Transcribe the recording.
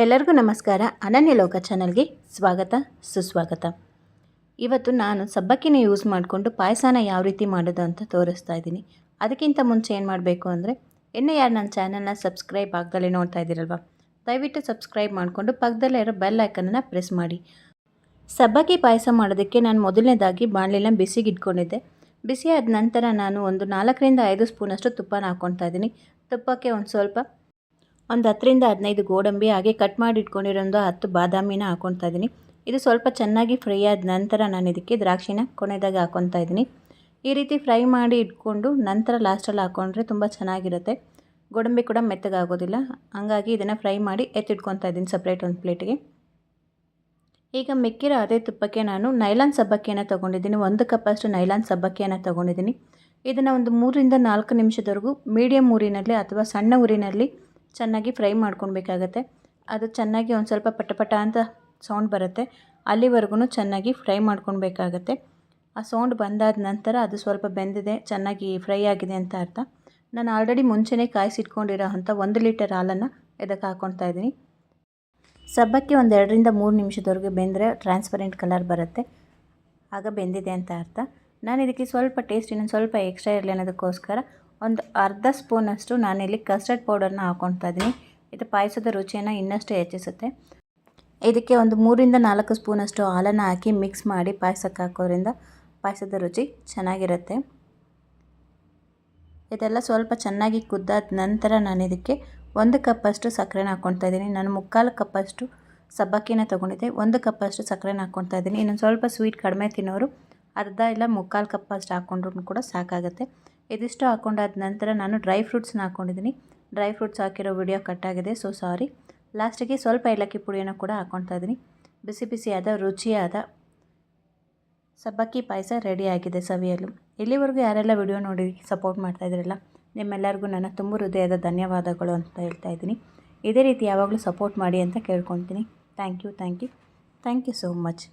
ಎಲ್ಲರಿಗೂ ನಮಸ್ಕಾರ. ಅನನ್ಯ ಲೋಕ ಚಾನಲ್ಗೆ ಸ್ವಾಗತ, ಸುಸ್ವಾಗತ. ಇವತ್ತು ನಾನು ಸಬ್ಬಕ್ಕಿನ ಯೂಸ್ ಮಾಡಿಕೊಂಡು ಪಾಯಸನ ಯಾವ ರೀತಿ ಮಾಡೋದು ಅಂತ ತೋರಿಸ್ತಾ ಇದ್ದೀನಿ. ಅದಕ್ಕಿಂತ ಮುಂಚೆ ಏನು ಮಾಡಬೇಕು ಅಂದರೆ, ಇನ್ನೂ ಯಾರು ನನ್ನ ಚಾನಲ್ನ ಸಬ್ಸ್ಕ್ರೈಬ್ ಆಗ್ದಲ್ಲೇ ನೋಡ್ತಾ ಇದ್ದೀರಲ್ವ? ದಯವಿಟ್ಟು ಸಬ್ಸ್ಕ್ರೈಬ್ ಮಾಡಿಕೊಂಡು ಪಕ್ಕದಲ್ಲೇ ಇರೋ ಬೆಲ್ ಐಕನನ್ನು ಪ್ರೆಸ್ ಮಾಡಿ. ಸಬ್ಬಕ್ಕಿ ಪಾಯಸ ಮಾಡೋದಕ್ಕೆ ನಾನು ಮೊದಲನೇದಾಗಿ ಬಾಣಲೆನ ಬಿಸಿಗೆ ಇಟ್ಕೊಂಡಿದ್ದೆ. ಬಿಸಿ ಆದ ನಂತರ ನಾನು ಒಂದು ನಾಲ್ಕರಿಂದ ಐದು ಸ್ಪೂನಷ್ಟು ತುಪ್ಪನ ಹಾಕ್ಕೊಳ್ತಾ ಇದ್ದೀನಿ. ತುಪ್ಪಕ್ಕೆ ಒಂದು ಸ್ವಲ್ಪ ಒಂದು ಹತ್ತರಿಂದ ಹದಿನೈದು ಗೋಡಂಬಿ ಹಾಗೆ ಕಟ್ ಮಾಡಿ ಇಟ್ಕೊಂಡಿರೋದು ಹತ್ತು ಬಾದಾಮಿನ ಹಾಕೊತಾ ಇದ್ದೀನಿ. ಇದು ಸ್ವಲ್ಪ ಚೆನ್ನಾಗಿ ಫ್ರೈ ಆದ ನಂತರ ನಾನು ಇದಕ್ಕೆ ದ್ರಾಕ್ಷಿನ ಕೊನೆದಾಗಿ ಹಾಕ್ಕೊತಾ ಇದ್ದೀನಿ. ಈ ರೀತಿ ಫ್ರೈ ಮಾಡಿ ಇಟ್ಕೊಂಡು ನಂತರ ಲಾಸ್ಟಲ್ಲಿ ಹಾಕ್ಕೊಂಡ್ರೆ ತುಂಬ ಚೆನ್ನಾಗಿರುತ್ತೆ. ಗೋಡಂಬಿ ಕೂಡ ಮೆತ್ತಗಾಗೋದಿಲ್ಲ ಹಾಗಾಗಿ ಇದನ್ನು ಫ್ರೈ ಮಾಡಿ ಎತ್ತಿಟ್ಕೊತಾ ಇದ್ದೀನಿ ಸಪ್ರೇಟ್ ಒಂದು ಪ್ಲೇಟಿಗೆ ಈಗ ಮಿಕ್ಕಿರೋ ಅದೇ ತುಪ್ಪಕ್ಕೆ ನಾನು ನೈಲಾನ್ ಸಬ್ಬಕ್ಕಿಯನ್ನು ತೊಗೊಂಡಿದ್ದೀನಿ. ಒಂದು ಕಪ್ಪಷ್ಟು ನೈಲಾನ್ ಸಬ್ಬಕ್ಕಿಯನ್ನು ತೊಗೊಂಡಿದ್ದೀನಿ. ಇದನ್ನು ಒಂದು ಮೂರರಿಂದ ನಾಲ್ಕು ನಿಮಿಷದವರೆಗೂ ಮೀಡಿಯಮ್ ಊರಿನಲ್ಲಿ ಅಥವಾ ಸಣ್ಣ ಊರಿನಲ್ಲಿ ಚೆನ್ನಾಗಿ ಫ್ರೈ ಮಾಡ್ಕೊಳ್ಬೇಕಾಗತ್ತೆ. ಅದು ಚೆನ್ನಾಗಿ ಒಂದು ಸ್ವಲ್ಪ ಪಟ ಪಟ ಅಂತ ಸೌಂಡ್ ಬರುತ್ತೆ. ಅಲ್ಲಿವರೆಗೂ ಚೆನ್ನಾಗಿ ಫ್ರೈ ಮಾಡ್ಕೊಳ್ಬೇಕಾಗತ್ತೆ. ಆ ಸೌಂಡ್ ಬಂದಾದ ನಂತರ ಅದು ಸ್ವಲ್ಪ ಬೆಂದಿದೆ, ಚೆನ್ನಾಗಿ ಫ್ರೈ ಆಗಿದೆ ಅಂತ ಅರ್ಥ. ನಾನು ಆಲ್ರೆಡಿ ಮುಂಚೆನೇ ಕಾಯಿಸಿಟ್ಕೊಂಡಿರೋ ಅಂಥ ಒಂದು ಲೀಟರ್ ಹಾಲನ್ನು ಇದಕ್ಕೆ ಹಾಕ್ಕೊಳ್ತಾ ಇದ್ದೀನಿ. ಸಬ್ಬಕ್ಕೆ ಒಂದು ಎರಡರಿಂದ ಮೂರು ನಿಮಿಷದವರೆಗೆ ಬೆಂದರೆ ಟ್ರಾನ್ಸ್ಪರೆಂಟ್ ಕಲರ್ ಬರುತ್ತೆ. ಆಗ ಬೆಂದಿದೆ ಅಂತ ಅರ್ಥ. ನಾನು ಇದಕ್ಕೆ ಸ್ವಲ್ಪ ಟೇಸ್ಟ್ ಇನ್ನೊಂದು ಸ್ವಲ್ಪ ಎಕ್ಸ್ಟ್ರಾ ಇರಲಿ ಅನ್ನೋದಕ್ಕೋಸ್ಕರ ಒಂದು ಅರ್ಧ ಸ್ಪೂನಷ್ಟು ನಾನಿಲ್ಲಿ ಕಸ್ಟರ್ಡ್ ಪೌಡರ್ನ ಹಾಕ್ಕೊಳ್ತಾ ಇದ್ದೀನಿ. ಇದು ಪಾಯಸದ ರುಚಿಯನ್ನು ಇನ್ನಷ್ಟು ಹೆಚ್ಚಿಸುತ್ತೆ. ಇದಕ್ಕೆ ಒಂದು ಮೂರಿಂದ ನಾಲ್ಕು ಸ್ಪೂನಷ್ಟು ಹಾಲನ್ನು ಹಾಕಿ ಮಿಕ್ಸ್ ಮಾಡಿ ಪಾಯಸಕ್ಕೆ ಹಾಕೋದ್ರಿಂದ ಪಾಯಸದ ರುಚಿ ಚೆನ್ನಾಗಿರುತ್ತೆ. ಇದೆಲ್ಲ ಸ್ವಲ್ಪ ಚೆನ್ನಾಗಿ ಕುದ್ದಾದ ನಂತರ ನಾನು ಇದಕ್ಕೆ ಒಂದು ಕಪ್ಪಷ್ಟು ಸಕ್ಕರೆನ ಹಾಕ್ಕೊಳ್ತಾ ಇದ್ದೀನಿ. ನಾನು ಮುಕ್ಕಾಲು ಕಪ್ಪಷ್ಟು ಸಬ್ಬಕ್ಕಿನ ತೊಗೊಂಡಿದ್ದೆ. ಒಂದು ಕಪ್ಪಷ್ಟು ಸಕ್ಕರೆನ ಹಾಕ್ಕೊಳ್ತಾ ಇದ್ದೀನಿ. ಇನ್ನೊಂದು ಸ್ವಲ್ಪ ಸ್ವೀಟ್ ಕಡಿಮೆ ತಿನ್ನೋರು ಅರ್ಧ ಇಲ್ಲ ಮುಕ್ಕಾಲು ಕಪ್ಪಷ್ಟು ಹಾಕ್ಕೊಂಡ್ರು ಕೂಡ ಸಾಕಾಗುತ್ತೆ. ಇದಿಷ್ಟು ಹಾಕ್ಕೊಂಡಾದ ನಂತರ ನಾನು ಡ್ರೈ ಫ್ರೂಟ್ಸ್ನ ಹಾಕ್ಕೊಂಡಿದ್ದೀನಿ ಡ್ರೈ ಫ್ರೂಟ್ಸ್ ಹಾಕಿರೋ ವಿಡಿಯೋ ಕಟ್ಟಾಗಿದೆ ಸೊ ಸಾರಿ ಲಾಸ್ಟಿಗೆ ಸ್ವಲ್ಪ ಏಲಕ್ಕಿ ಪುಡಿಯನ್ನು ಕೂಡ ಹಾಕ್ಕೊಳ್ತಾ ಇದ್ದೀನಿ. ಬಿಸಿ ಬಿಸಿಯಾದ, ರುಚಿಯಾದ ಸಬ್ಬಕ್ಕಿ ಪಾಯಸ ರೆಡಿಯಾಗಿದೆ ಸವಿಯಲು. ಇಲ್ಲಿವರೆಗೂ ಯಾರೆಲ್ಲ ವಿಡಿಯೋ ನೋಡಿ ಸಪೋರ್ಟ್ ಮಾಡ್ತಾ ಇದ್ದೀರಲ್ಲ ನಿಮ್ಮೆಲ್ಲರಿಗೂ ನನ್ನ ತುಂಬ ಹೃದಯದ ಧನ್ಯವಾದಗಳು ಅಂತ ಹೇಳ್ತಾ ಇದ್ದೀನಿ. ಇದೇ ರೀತಿ ಯಾವಾಗಲೂ ಸಪೋರ್ಟ್ ಮಾಡಿ ಅಂತ ಕೇಳ್ಕೊತೀನಿ thank you thank you thank you so much